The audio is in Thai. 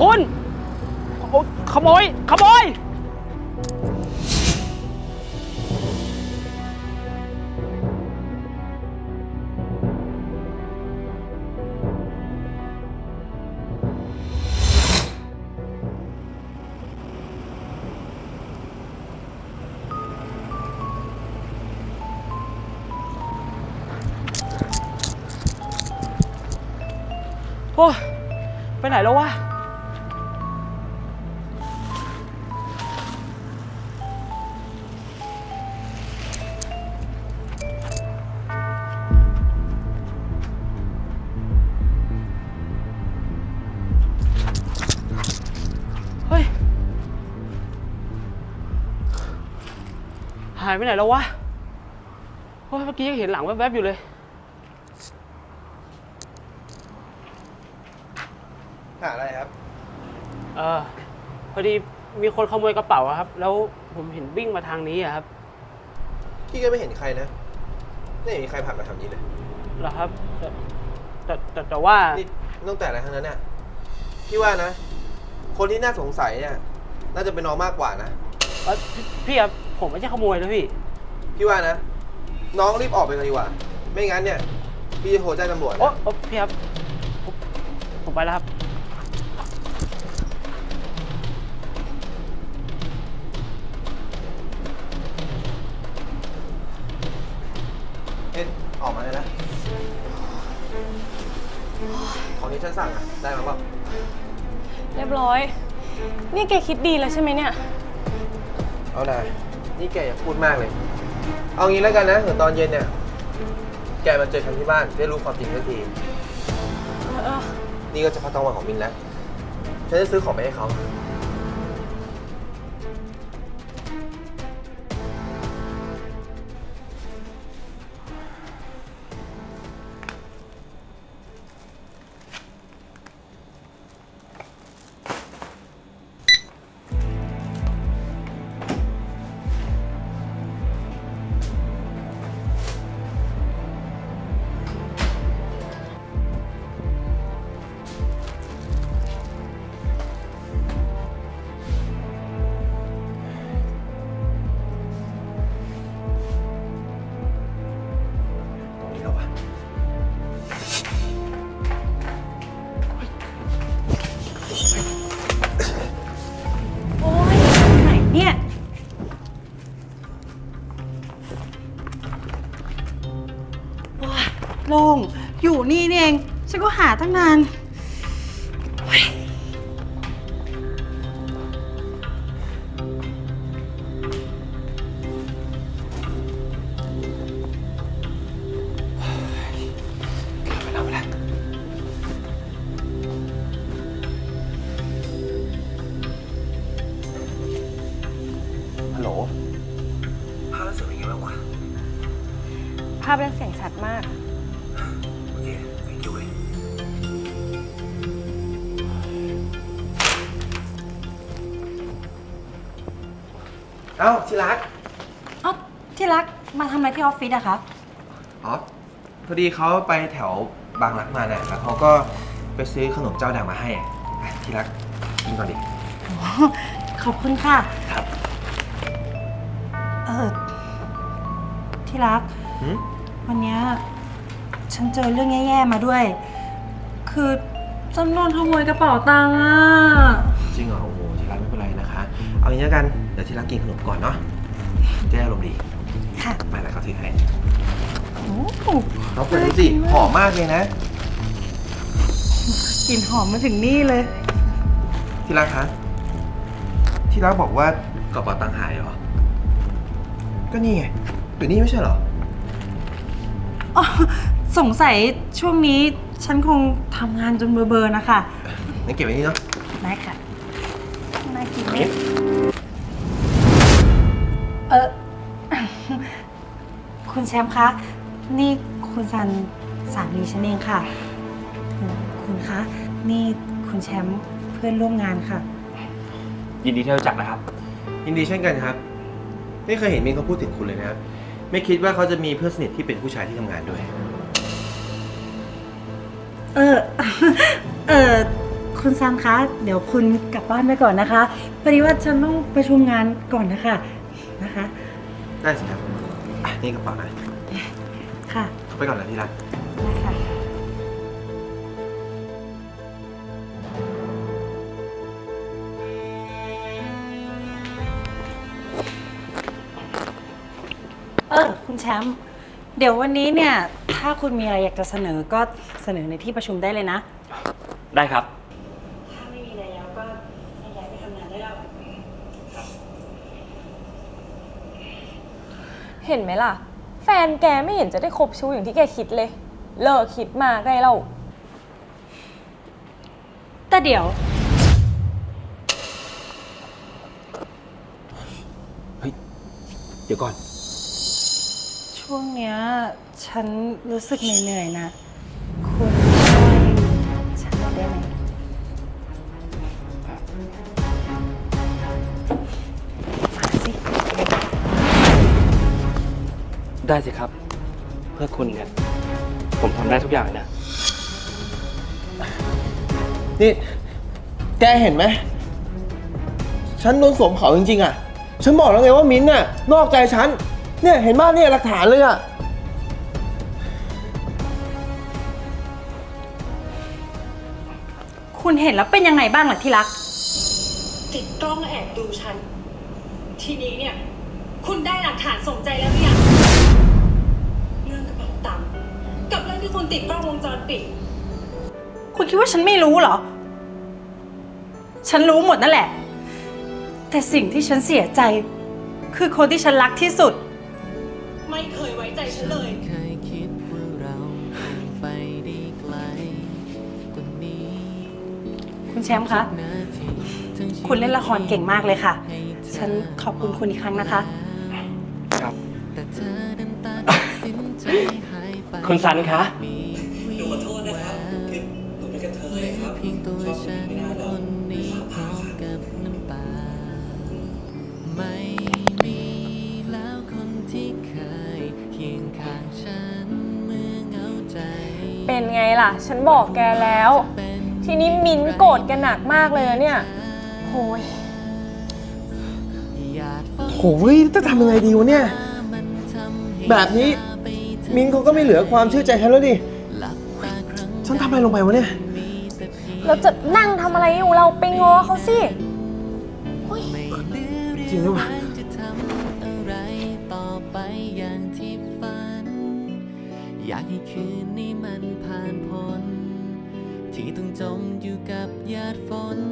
คุณโอ๊ยขโมย ขโมย โอ้ยไปไหนแล้ววะายไปไหนแล้ววะโอ้ยเมื่อกี้ยังเห็นหลังแวบๆอยู่เลยหาอะไรครับ เออพอดีมีคนขโมยกระเป๋าอะครับ แล้วผมเห็นวิ่งมาทางนี้อะครับพี่ก็ไม่เห็นใครนะไม่เห็นมีใครผ่านมาแถวนี้เลยเหรอครับแต่แต่แต่แต่ว่านี่ตั้งแต่อะไรทั้งนั้นเนี่ยพี่ว่านะ คนที่น่าสงสัยเนี่ย น่าจะเป็นน้องมากกว่านะ เอ่อพี่พี่ครับ ผมไม่ใช่ขโมยนะพี่ พี่ว่านะ น้องรีบออกไปกันดีกว่า ไม่งั้นเนี่ย พี่จะโทรแจ้งตำรวจโอ้นะ โอ้พี่ครับผมผมไปแล้วครับ เอ็ดออกมาเลยนะ ของที่ฉันสั่งอะได้มาเปล่าเรียบร้อย นี่แกคิดดีแล้วใช่ไหมเนี่ย เอาได้ นี่แกอย่าพูดมากเลย เอางี้แล้วกันนะเดี๋ยวตอนเย็นเนี่ย แกมาเจอฉันที่บ้านได้รู้ความจริงสักที เออ นี่ก็จะพักกลางวันของมินแล้ว ฉันจะซื้อของไปให้เขา ตั้งนาน ไปแล้วไปแล้วฮัลโหลภาพรู้สึกเป็นยังไงบ้างวะ ภาพและเสียงชัดมาก เอ้าที่รักเอ้าที่รักมาทำอะไรที่ออฟฟิศอะคะอ๋อพอดีเขาไปแถวบางรักมาเนี่ยแล้วเขาก็ไปซื้อขนมเจ้าดังมาให้อะอะที่รักกินก่อนดิขอบคุณค่ะ ครับเออที่รัก หืมวันเนี้ยฉันเจอเรื่องแย่ๆมาด้วย คือฉันโดนขโมยกระเป๋าตังค์อะจริงเหรอโอ้โห อาอย่างนี้แล้วกัน เดี๋ยวที่รักกินขนมก่อนเนาะจะได้อารมณ์ดีค่ะไปแล้วเขาถือให้โอ้โหน้องเปิดดูสิหอมมากเลยนะ กลิ่นหอมมาถึงนี่เลย ที่รักคะที่รักบอกว่ากระเป๋าตังค์หายเหรอ ก็นี่ไงอยู่นี่ไม่ใช่เหรอ อ๋อสงสัยช่วงนี้ฉันคงทำงานจนเบอร์ๆนะคะงั้นเก็บไว้นี่เนาะได้ค่ะน่ากินไหม คุณแชมป์คะ นี่คุณซันสามีฉันเองค่ะอืมคุณคะ นี่คุณแชมป์เพื่อนร่วมงานค่ะ ยินดีที่รู้จักนะครับ ยินดีเช่นกันครับ ไม่เคยเห็นมินเขาพูดถึงคุณเลยนะครับ ไม่คิดว่าเขาจะมีเพื่อนสนิทที่เป็นผู้ชายที่ทำงานด้วย เออ เออคุณซันคะ เดี๋ยวคุณกลับบ้านไปก่อนนะคะพอดีว่าฉันต้องประชุมงานก่อนนะคะ นะคะ ได้สิครับ อะนี่กระเป๋านะค่ะเข้าไปก่อนนะที่รักได้ค่ะเออคุณแชมป์เดี๋ยววันนี้เนี่ย ถ้าคุณมีอะไรอยากจะเสนอก็เสนอในที่ประชุมได้เลยนะ ได้ครับ ถ้าไม่มีอะไรแล้วก็ย้ายไปทำงานได้แล้ว เห็นไหมล่ะ แฟนแกไม่เห็นจะได้คบชู้อย่างที่แกคิดเลย เลิกคิดมากได้แล้วแต่เดี๋ยวเดี๋ยวก่อน ช่วงเนี้ยฉันรู้สึกเหนื่อยๆนะ คุณช่วยฉันหน่อยได้ไหม ได้สิครับ เพื่อคุณเนี่ยผมทำได้ทุกอย่างนะ นี่ แกเห็นไหม ฉันโดนสวมเขาจริงๆอะ ฉันบอกแล้วไงว่ามิ้นท์น่ะ นอกใจฉัน เนี่ยเห็นบ้านเนี่ยหลักฐานเลยอะ คุณเห็นแล้วเป็นยังไงบ้างล่ะที่รัก ติดกล้องแอบดูฉัน ทีนี้เนี่ย คุณได้หลักฐานสมใจแล้วหรือยัง กับเรื่องที่คุณติดกล้องวงจรปิด คุณคิดว่าฉันไม่รู้เหรอ ฉันรู้หมดนั่นแหละ แต่สิ่งที่ฉันเสียใจ คือคนที่ฉันรักที่สุด ไม่เคยไว้ใจฉันเลย เคยคิดว่าเราคงไปได้ไกลกว่านี้คุณแชมป์คะ นาทีทั้งชีวิตคุณเล่นละครเก่งมากเลยค่ะ ให้เธฉันขอบคุณคุณอีกครั้งนะคะ ครับ แต่เธอดันตัดสินใจหายไป คุณซันคะมีวิขอโทษนะครับคือหนูเป็นกระเทยครับเพียงตัวฉันคนนี้พร้อมกับน้ำตาไม่มีแล้วคนที่เคยเคียงข้างฉันเมื่อเหงาใจ เป็นไงล่ะ ฉันบอกแกแล้ว ทีนี้มิ้นท์โกรธแกหนักมากเลยนะเนี่ยโอ้ยโหยจะทำยังไงดีวะเนี่ย แบบนี้ มิ้นท์เขาก็ไม่เหลือความเชื่อใจฉันแล้วดิฉันทำอะไรลงไปวะเนี่ย เราจะนั่งทำอะไรอยู่เราไปง้อเขาสิจริงหรือเปล่าจะทำอะไรต่อไปอย่างที่ฝันอยากให้คืนนี้มันผ่านพ้นที่ต้องจมอยู่กับหยาดฝนและหยดน้ำ